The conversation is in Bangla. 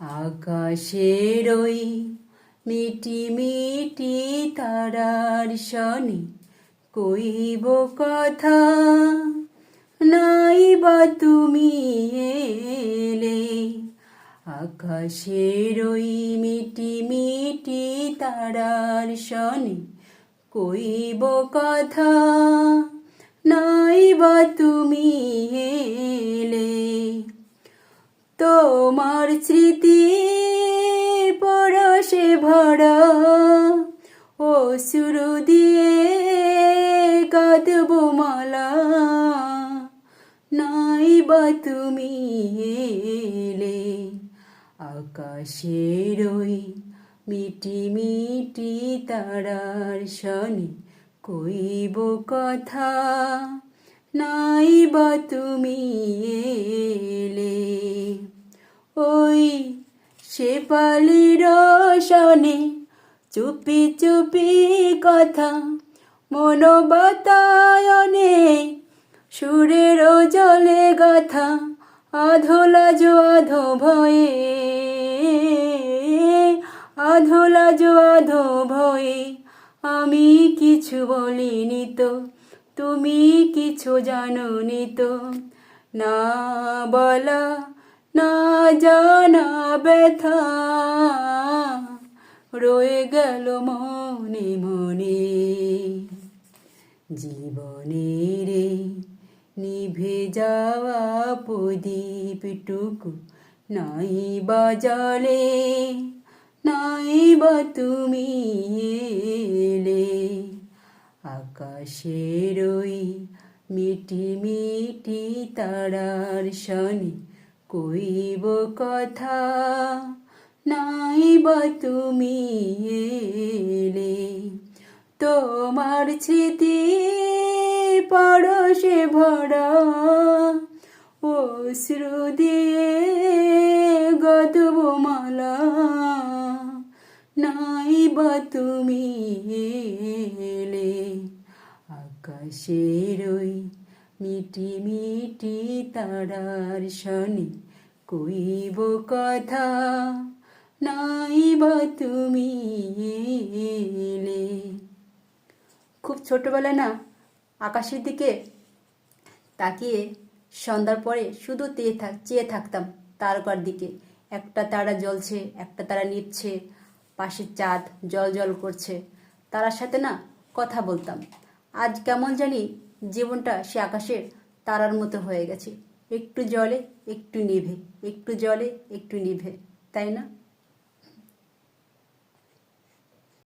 আকাশের ওই মিটি মিটি তারার শনি কইব কথা নাই বা তুমি এলে। আকাশের ওই মিটি মিটি তারার শনি কইব কথা নাই বা তুমি এলে। তোমার স্মৃতি পরশে ভরা। ও সুরু দিয়ে কাঁদব মালা। নাই বা তুমি এলে আকাশের ওই মিটি মিটি তারার শনি কইব কথা। নাই বা তুমি শেপালির শনে চুপি চুপি কথা মন বাতায়নে সুরের জলে গাথা, আধোলা জো আধো ভয়ে, আধোলা জো আধো ভয়ে। আমি কিছু বলিনি তো, তুমি কিছু জানোনি তো। না বলা না জানা ব্যথা। রয়ে গেল মনে মনে। জীবনের নিভে যাওয়া প্রদীপটুকু নাই বা জলে, নাই বা তুমি এলে। আকাশের ওই মিটি মিটি তারার শনি কইব কথা নাই বা তুমি এলে। তোমার স্মৃতি পরশে ভরা ও দিয়ে গদব মালা। নাই বা তুমি এলে, আকাশের ওই মিটি মিটি তারার শনি কইব কথা নাই বা তুমি এলে। খুব ছোটবেলায় না, আকাশের দিকে তাকিয়ে সন্ধ্যার পরে শুধু চেয়ে থাক, চেয়ে থাকতাম তারকার দিকে। একটা তারা জ্বলছে, একটা তারা নিচ্ছে পাশে চাঁদ জল জল করছে। তারার সাথে না কথা বলতাম। আজ কেমন জানি জীবনটা সে আকাশের তারার মতো হয়ে গেছে। একটু জলে, একটু নিভে, একটু জলে, একটু নিভে, তাই না?